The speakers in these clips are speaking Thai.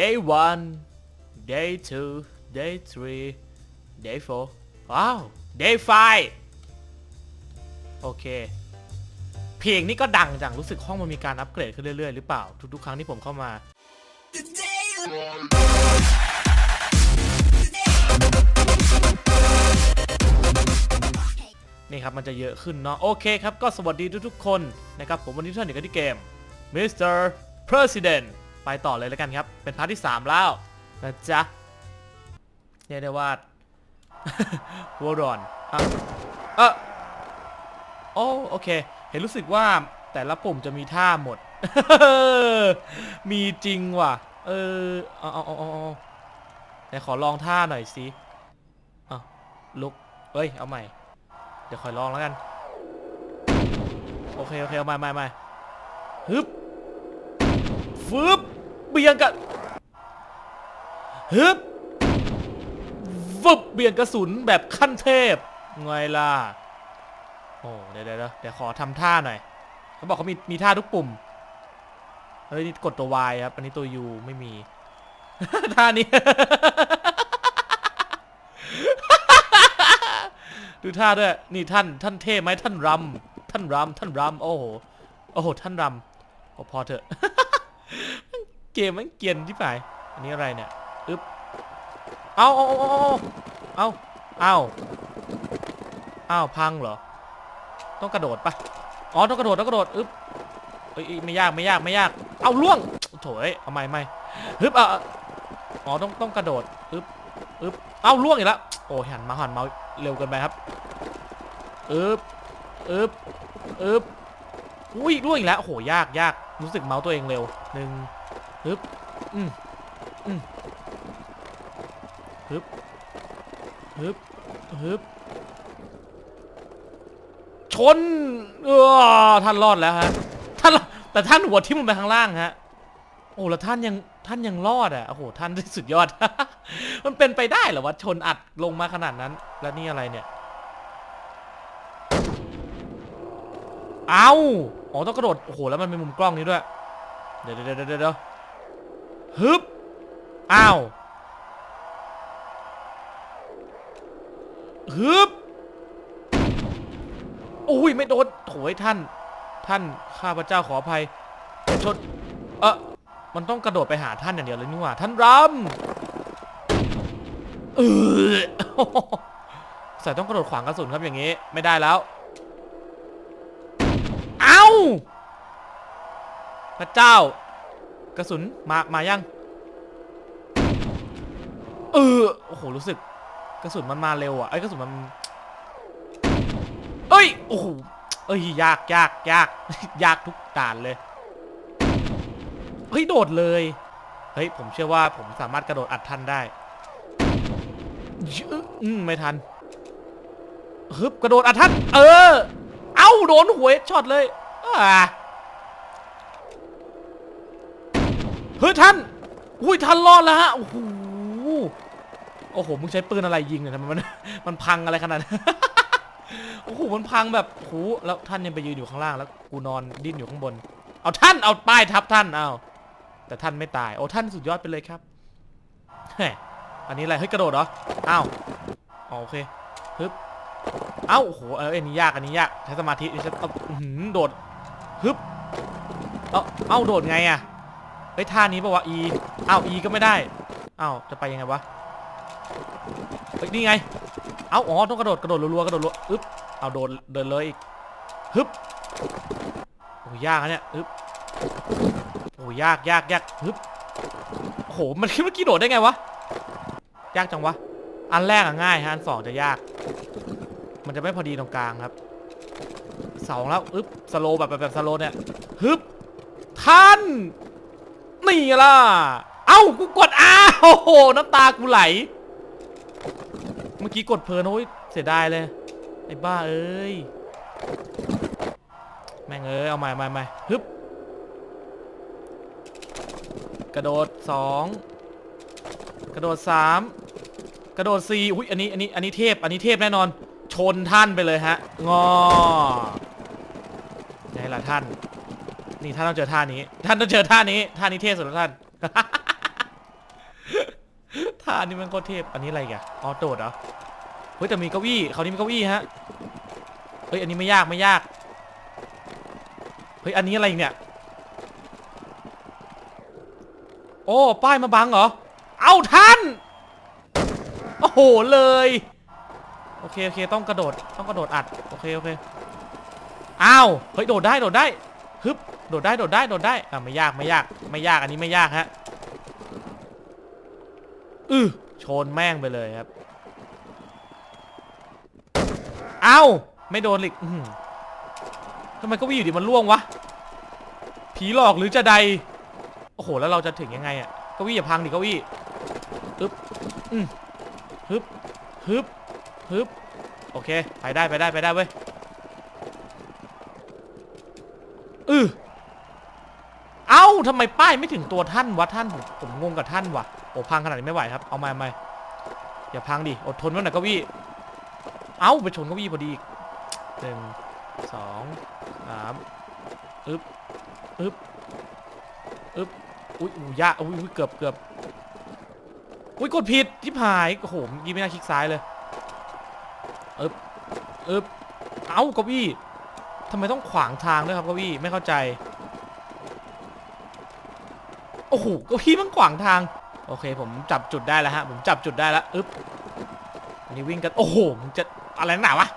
day one day two day three day four ว้าว day five โอเค เพลงนี้ก็ดังจังรู้สึกห้องมันมีการอัปเกรดขึ้นเรื่อยๆ หรือเปล่า ทุกๆ ครั้งที่ผมเข้ามา นี่ครับ มันจะเยอะขึ้นเนาะ โอเคครับ ก็สวัสดีทุกๆ คนนะครับ ผมวันนี้ท่านอยู่กันที่เกม Mr. President ไปต่อเลยแล้วกันครับ เป็นพาร์ทที่ 3 แล้วนะจ๊ะเรียกได้ว่าหัวร้อนอะเออโอ้โอเค เห็นรู้สึกว่าแต่ละปุ่มจะมีท่าหมด มีจริงว่ะ เออเอาเอาเอาเอาเอาไหนขอลองท่าหน่อยสิอะลุกเอ้ย เอาใหม่ เดี๋ยวคอยลองแล้วกัน โอเค โอเค เอาใหม่ใหม่ใหม่ฮึบฟึบ เบี่ยงกันฮึบฟึบเบี่ยงกระสุนแบบขั้นเทพไงล่ะโอ้เดี๋ยวเดี๋ยวเดี๋ยวขอทำท่าหน่อยเขาบอกเขามีมีท่าทุกปุ่มเฮ้ยนี่กดตัว Y ครับ อันนี้ตัว U ไม่มี ท่านี้ ดูท่าด้วย นี่ท่าน ท่านเท่ไหมท่านรำท่านรำท่านรำโอ้โห โอ้โห ท่านรำโอ้พอเถอะ เกมมันเกียนที่ฝ่ายอันนี้อะไรเนี่ยอึ๊บเอาเอาเอาเอาเอาเอาพังเหรอ ต้องกระโดดปะอ๋อต้องกระโดดต้องกระโดดอึ๊บเอ้ยไม่ยากไม่ยากไม่ยาก เอาล่วงโถยเอาไม่ไม่ฮึบอะอ๋อต้องต้องกระโดดอึ๊บอึ๊บเอาล่วงอีกแล้วโอ้ยหันมาหันมาเร็วเกินไปครับอึ๊บอึ๊บอึ๊บอุ้ยล่วงอีกแล้วโอ้โหยากยากรู้สึกเมาส์ตัวเองเร็วหนึ่ง ฮึบอืมอืมฮึบฮึบฮึบชนเออท่านรอดแล้วฮะท่านแต่ท่านหัวทิ่มลงไปข้างล่างฮะโอ้แล้วท่านยังท่านยังรอดอะโอ้โหท่านได้สุดยอด มันเป็นไปได้เหรอวะชนอัดลงมาขนาดนั้น แล้วนี่อะไรเนี่ยเอาอ๋อต้องกระโดดโอ้โหแล้วมันเป็นมุมกล้องนี้ด้วย เดี๋ยวเดี๋ยวเดี๋ยวเดี๋ยว ฮึบ อ้าว ฮึบอุ้ย ไม่โดนโถยท่าน ท่านข้าพเจ้าขออภัยชนเออมันต้องกระโดดไปหาท่านอย่างเดียวเลยนี่หว่า ท่านรำเออใส่ต้องกระโดดขวางกระสุนครับอย่างงี้ ไม่ได้แล้ว เอ้า พระเจ้า กระสุนมามายังเออโอ้โหรู้สึก กระสุนมันมาเร็วอะไอ้กระสุนมันเอ้ยโอ้โหเอ้ยยากยากยากยากทุกด่านเลยเฮ้ยโดดเลยเฮ้ยผมเชื่อว่าผมสามารถกระโดดอัดทันได้ยึอืมไม่ทันฮึบกระโดดอัดทันเออ เอ้าโดนหวยช็อตเลยอ่า เฮ้ยท่าน อุ้ยท่านรอดแล้วฮะ โอ้โห โอ้โห มึงใช้ปืนอะไรยิงเนี่ยทำไมมัน มันพังอะไรขนาดนั้นโอ้โห มันพังแบบโอ้โหแล้วท่านยังไปยืนอยู่ข้างล่างแล้ว กูนอนดิ้นอยู่ข้างบน เอาท่าน เอาป้ายทับท่าน เอาแต่ท่านไม่ตาย โอ้ท่านสุดยอดไปเลยครับแหมอันนี้อะไร เฮ้ยกระโดดเหรอ อ้าวอ๋อโอเคฮึบเอ้าโอ้โห เอออันนี้ยากอันนี้ยาก ใช้สมาธิดิฉันเอาอื้อหือโดดฮึบ เอ้าเอ้าโดดไงอะ เฮ้ยท่านี้ปะวะ E เอ้า E ก็ไม่ได้เอ้าจะไปยังไงวะ เฮ้ย นี่ไง เอ้า อ๋อ ต้องกระโดด กระโดดรัวๆ กระโดดรัวอึ๊บเอาโดดเดินเลยอีก ฮึบ โอ้ยากอะเนี่ย ฮึบ โอ้ยากยากยากฮึบโอ้โห มันเมื่อกี้โดดได้ไงวะ ยากจังวะ อันแรกอะง่ายฮะ อันสองจะยาก มันจะไม่พอดีตรงกลางครับ สองแล้ว อึ๊บ สโลแบบแบบแบบสโลเนี่ย ฮึบท่าน นี่ล่ะ เอ้ากูกดอ้าโอ้โหน้ำตากูไหล เมื่อกี้กดเพลินโอ้ยเสียดายเลย ไอ้บ้าเอ้ย แม่งเอ้ย เอาใหม่ใหม่ใหม่ฮึบ กระโดดสองกระโดดสามกระโดดสี่อุ้ยอันนี้อันนี้อันนี้เทพ อันนี้เทพแน่นอน ชนท่านไปเลยฮะ งอไงล่ะท่าน นี่ท่านต้องเจอท่านี้ ท่านต้องเจอท่านี้ ท่านี้เทพสุดแล้วท่าน ท่านี้มันโคตรเทพ อันนี้อะไรแกอ๋อโดดเหรอ เฮ้ยแต่มีเก้าอี้ครานี้มีเก้าอี้ฮะ เฮ้ยอันนี้ไม่ยากไม่ยาก เฮ้ยอันนี้อะไรเนี่ย โอ้ป้ายมาบังเหรอ เอาท่าน โอ้โหเลย โอเคโอเคต้องกระโดดต้องกระโดดอัด โอเคโอเค อ้าว เฮ้ยโดดได้โดดได้ โดดได้ โดดได้ โดดได้ อะไม่ยาก ไม่ยาก ไม่ยาก อันนี้ไม่ยากฮะ อือชนแม่งไปเลยครับ เอ้า ไม่โดนอีกอทำไมก็วิ่งอยู่ดีมันล่วงวะ ผีหลอกหรือจะใด โอ้โห แล้วเราจะถึงยังไงอะเก้าอี้อย่าพังดิเก้าอี้ฮึบอืมฮึบฮึบฮึบ โอเค ไปได้ ไปได้ ไปได้เว้ย อือ เอ้าทำไมป้ายไม่ถึงตัวท่านวะท่านผมผมงงกับท่านวะโอ้พังขนาดนี้ไม่ไหวครับเอามาเอามาอย่าพังดิอดทนไว้หน่อยเก้าอี้เอ้าไปชนเก้าอี้พอดีอีกหนึ่งสองสามอึ๊บอึ๊บอึ๊บอุ้ยอุ้ยยากอุ้ยเกือบเกือบอุ้ยกดผิดที่หายโอ้โหเมื่อกี้ไม่น่าคลิกซ้ายเลยอึบอึบเอ้าเก้าอี้ทำไมต้องขวางทางด้วยครับเก้าอี้ไม่เข้าใจ โอ้โหเก้าอี้มันขวางทาง โอเค ผมจับจุดได้แล้วฮะ ผมจับจุดได้แล้วอึ๊บอันนี้วิ่งกัน โอ้โหมึงจะอะไรหนาวะ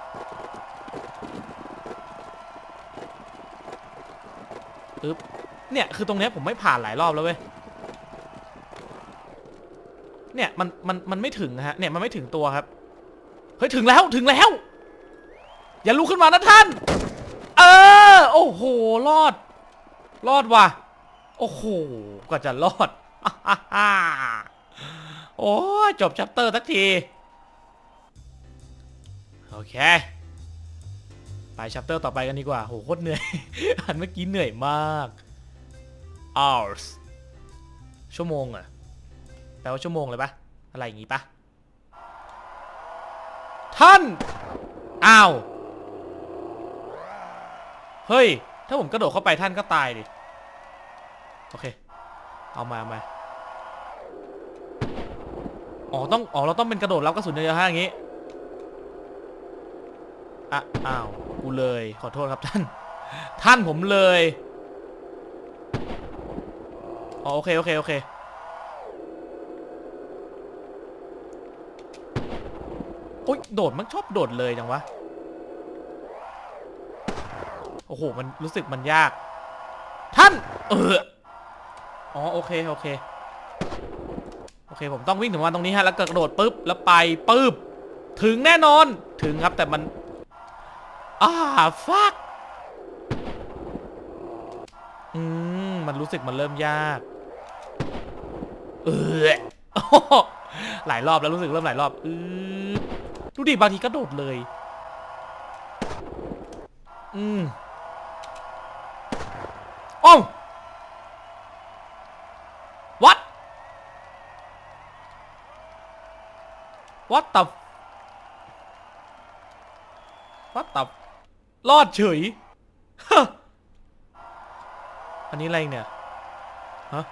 อึ๊บ เนี่ย คือตรงเนี้ยผมไม่ผ่านหลายรอบแล้วเว้ย เนี่ย มัน มัน มันไม่ถึงนะฮะ เนี่ย มันไม่ถึงตัวครับ เฮ้ย ถึงแล้ว ถึงแล้ว อย่าลุกขึ้นมานะท่าน เออ โอ้โห รอด รอดว่ะ โอ้โหกว่าจะรอด โอ้จบชัปเตอร์สักที โอเค ไปชัปเตอร์ต่อไปกันดีกว่าโหโคตรเหนื่อย อันเมื่อกี้เหนื่อยมาก hours ชั่วโมงเหรอแปลว่าชั่วโมงเลยปะอะไรอย่างงี้ปะท่าน อ้าว เฮ้ย ถ้าผมกระโดดเข้าไปท่านก็ตายดิ อเค เอามาเอามาอ๋อต้องอ๋อเราต้องเป็นกระโดดรับกระสุนเยอะๆฮะอย่างงี้อะอ้าวกูเลยขอโทษครับท่าน ท่านผมเลยอ๋อโอเคโอเคโอเคโอ๊ยโดดมันชอบโดดเลยจังวะโอ้โหมันรู้สึกมันยาก ท่าน เออ อ๋อโอเคโอเคโอเคผมต้องวิ่งถึงวันตรงนี้ฮะแล้วกระโดดปุ๊บแล้วไปปุ๊บถึงแน่นอนถึงครับแต่มันอ่าฟักอืมมันรู้สึกมันเริ่มยากเออหลายรอบแล้วรู้สึกเริ่มหลายรอบอือดูดิบางทีกระโดดเลย อืมอ้าว what what the what the รอดเฉยฮะอันนี้อะไรเนี่ย ฮะ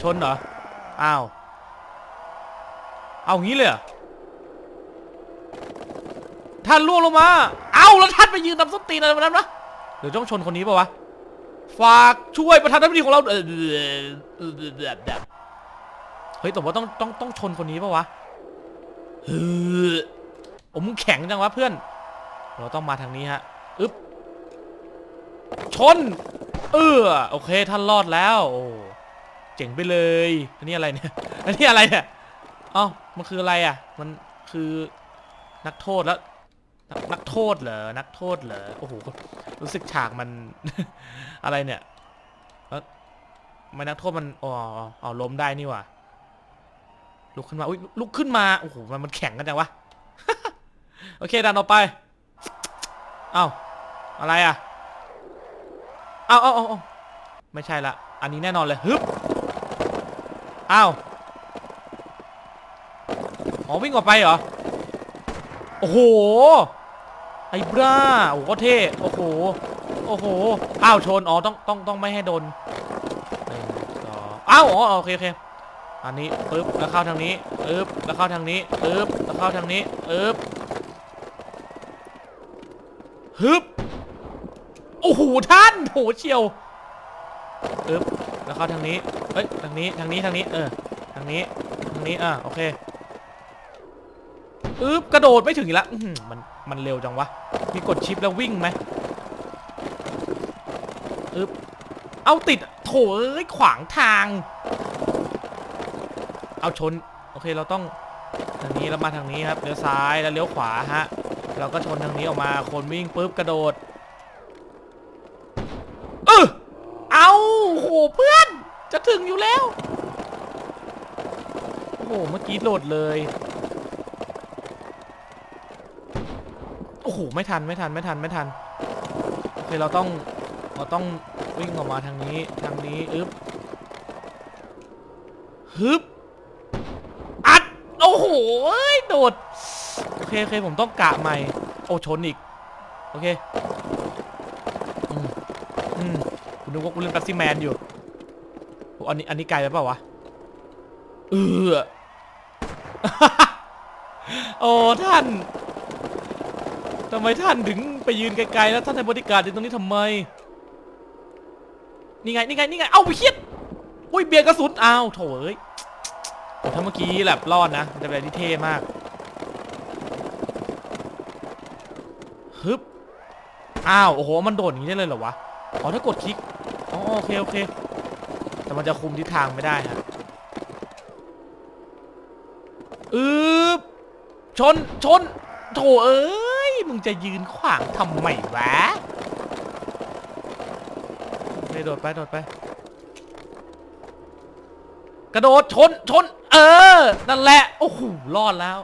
ชนเหรอ อ้าว เอางี้เลยเหรอท่านล่วงลงมา เอาแล้วท่านไปยืนทำส้นตีนอะไรแบบนั้นวะหรือต้องชนคนนี้ป่าวะ ฝากช่วยประธานาธิบดีของเราเออเฮ้ยแต่ว่าต้องต้องต้องชนคนนี้ป่าวะเฮ้ยโอ้มึงแข็งจังวะเพื่อน เราต้องมาทางนี้ฮะอึ๊บชน เออโอเคท่านรอดแล้วโอ้เจ๋งไปเลยอันนี้อะไรเนี่ยอันนี้อะไรเนี่ยเอ้ามันคืออะไรอะ มันคือนักโทษแล้ว นักนักโทษเหรอ นักโทษเหรอ โอ้โห รู้สึกฉากมัน อะไรเนี่ยแล้วไม่นักโทษมัน อ๋ออ๋อล้มได้นี่ว่ะลุกขึ้นมา อุ้ยลุกขึ้นมา โอ้โห มันมันแข็งกันจังวะ โอเคดันออกไป เอ้า อะไรอะ เอ้าเอ้าเอ้าเอาไม่ใช่ละ อันนี้แน่นอนเลย ฮึบอ้า อ๋อวิ่งออกไปเหรอ อ้โห ไอ้บ้าโอ้โหเท่ โอ้โห โอ้โห อ้าวชน อ๋อ ต้อง ต้อง ต้องไม่ให้โดนหนึ่งสองอ้าวอ๋อ โอเคโอเคอันนี้ปึ๊บ แล้วเข้าทางนี้ปึ๊บ แล้วเข้าทางนี้ปึ๊บ แล้วเข้าทางนี้ปึ๊บ ฮึบ โอ้โห ท่านโหเชียวปึ๊บ แล้วเข้าทางนี้ เอ้ย ทางนี้ ทางนี้ ทางนี้ เออ ทางนี้ ทางนี้ อะ โอเค ปึ๊บกระโดดไม่ถึงอีกแล้วอื้อหือมันมันเร็วจังวะ มีกดชิปแล้ววิ่งไหมปึ๊บเอาติดโถเอ้ยขวางทาง เอาชน โอเคเราต้องทางนี้แล้วมาทางนี้ครับเลี้ยวซ้ายแล้วเลี้ยวขวาฮะเราก็ชนทางนี้ออกมาคนวิ่งปุ๊บกระโดดเออเอาโหเพื่อน จะถึงอยู่แล้ว โอ้โหเมื่อกี้โหลดเลย โหไม่ทันไม่ทันไม่ทันไม่ทันโอเคเราต้องเราต้องวิ่งออกมาทางนี้ทางนี้อึ๊บฮึบอัดโอ้โห้โดดโอเคโอเคผมต้องกะใหม่ โอ้ชนอีก โอเคอืมอืมคุณนึกว่ากูเล่นแบ็กซี่แมนอยู่อ้อันนี้อันนี้ไกลไปเปล่าวะเออโอ้ท่าน ทำไมท่านถึงไปยืนไกลๆแล้วท่านให้บริการอยู่ตรงนี้ทำไม นี่ไงนี่ไงนี่ไง เอ้าไปเคียดอุ้ยเบียร์กระสุนอ้าวโถเอ้ยโอ้ถ้าเมื่อกี้แบบรอดนะจะเป็นที่เท่มากฮึบอ้าวโอ้โหมันโดดอย่างนี้ได้เลยเหรอวะอ๋อถ้ากดคลิกอ๋อโอเคโอเค แต่มันจะคุมทิศทางไม่ได้ฮะอึบชนชนโถเอ้ย มึงจะยืนขวางทำไมวะโอเคโดดไปโดดไป กระโดดชนชน เออ นั่นแหละ โอ้โห รอดแล้ว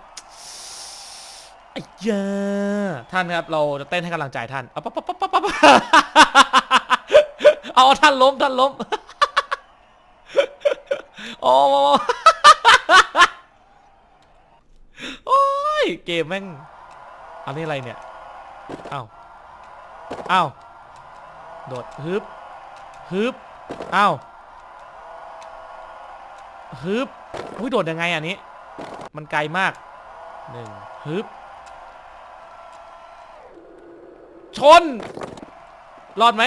ไอ้เจ้าท่านครับ เราจะเต้นให้กำลังใจท่านเอาปั๊บปั๊บปั๊บปั๊บเอาท่านล้มท่านล้มโอ้โอ้ย เกมแม่ง อันนี้อะไรเนี่ยอ้าวอ้าวโดดฮึบฮึบอ้าวฮึบอุ้ยโดดยังไงอันนี้ มันไกลมากหนึ่งฮึบชน รอดไหม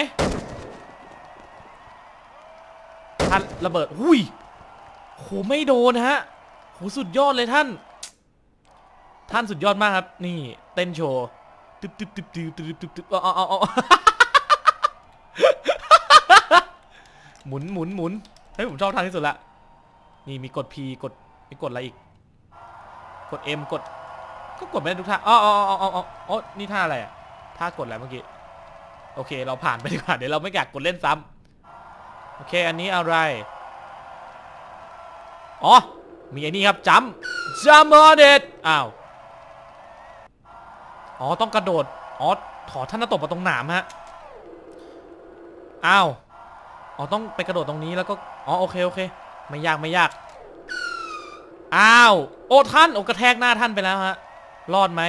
ท่านระเบิดหุยโหไม่โดนฮะโหสุดยอดเลยท่าน ท่านสุดยอดมากครับ นี่ เต้นโชว์ตึ๊บตึ๊บตึ๊บตึ๊บตึ๊บตึ๊บตึ๊บเอาเอาเอาเอาหมุนหมุนหมุนเฮ้ยผมชอบทางที่สุดละนี่มีกด P กดมีกดอะไรอีก กด M กด ก็กดไม่ได้ทุกท่าอ๋ออ๋ออ๋ออ๋ออ๋ออ๋อนี่ท่าอะไรอะท่ากดอะไรเมื่อกี้ โอเค เราผ่านไปดีกว่า เดี๋ยวเราไม่อยากกดเล่นซ้ำโอเค อันนี้อะไร อ๋อ มีไอ้นี่ครับจัมจัมเมอร์เดดอ้าว อ๋อต้องกระโดดอ๋อขอท่านน่ะตกมาตรงหนามฮะอ้าวอ๋อต้องไปกระโดดตรงนี้แล้วก็อ๋อโอเคโอเค ไม่ยากไม่ยากอ้าวโอ้ท่านโอ้กระแทกหน้าท่านไปแล้วฮะรอดไหม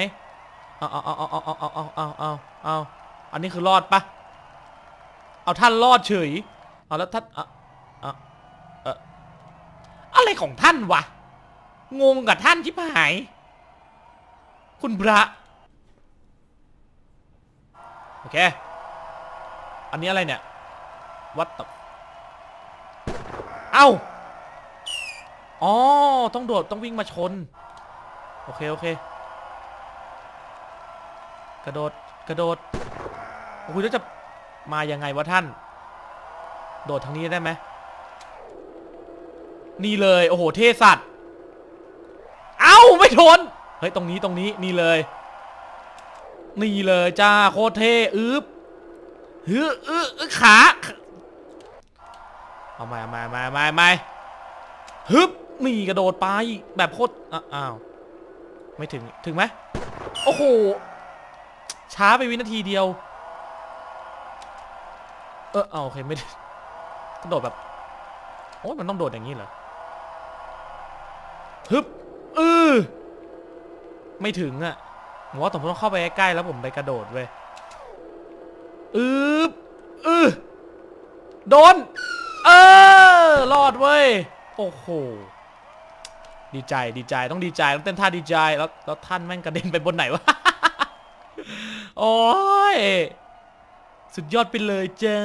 เอาเอาเอาเอาเอาเอาเอาเอาเอาเอาอันนี้คือรอดปะเอาท่านรอดเฉยเอาแล้วท่านอะอะเอะอะไรของท่านวะงงกับท่านชิบหาย คุณพระ โอเค อันนี้อะไรเนี่ย วัดตเอ้า อ๋อ ต้องโดด ต้องวิ่งมาชน โอเค โอเค กระโดด กระโดดโอ้โหแล้วจะมายังไงวะท่าน โดดทางนี้ได้ไหม นี่เลย โอ้โห เทสัตว์ เอ้า ไม่ชนเฮ้ย ตรงนี้ ตรงนี้ นี่เลย นี่เลยจ้าโคตรเท่อึ๊บฮึอึ๊อึ๊ขาเอามามามามามาฮึบนี่กระโดดไปแบบโคตรอ้าวไม่ถึงถึงไหมโอ้โหช้าไปวินาทีเดียว เออเอาโอเคไม่ได้กระโดดแบบโอ้ยมันต้องโดดอย่างนี้เหรอฮึบเออไม่ถึงอะ่ะ ผมว่าผมต้องเข้าไปใกล้ๆแล้วผมไปกระโดดเว้ยอืบอือโดน เออรอดเว้ย โอ้โห ดีใจดีใจต้องดีใจต้องเต้นท่าดีใจแล้วแล้วท่านแม่งกระเด็นไปบนไหนวะ โอ้ย สุดยอดไปเลยเจ้า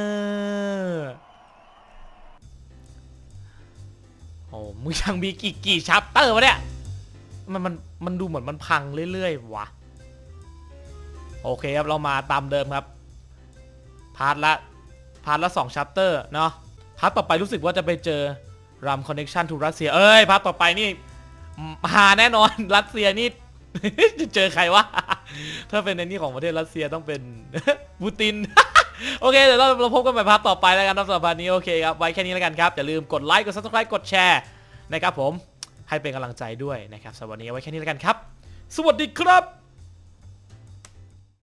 โอ้มึงยังมีกี่กี่ชัปเตอร์วะเนี่ย มันมันมันดูเหมือนมันพังเรื่อยๆวะ โอเคครับเรามาตามเดิมครับ พาร์ทละพาร์ทละสองชัปเตอร์เนาะพาร์ทต่อไปรู้สึกว่าจะไปเจอรัมคอนเน c ชันทูรัสเซีย เอ้ยพาร์ทต่อไปนี่หาแน่นอนรัสเซียนี่จะเจอใครวะ ถ้าเป็นในนี่ของประเทศรัสเซียต้องเป็นปูติน โอเค เดี๋ยวเราเราพบกันใหม่พาร์ทต่อไปแล้วกันสำหรับวันนี้ โอเคครับ ไว้แค่นี้แล้วกันครับ อย่าลืมกดไลค์ กด subscribe กดแชร์นะครับผม ให้เป็นกำลังใจด้วยนะครับสำหรับวันนี้ไว้แค่นี้แล้วกันครับ สวัสดีครับ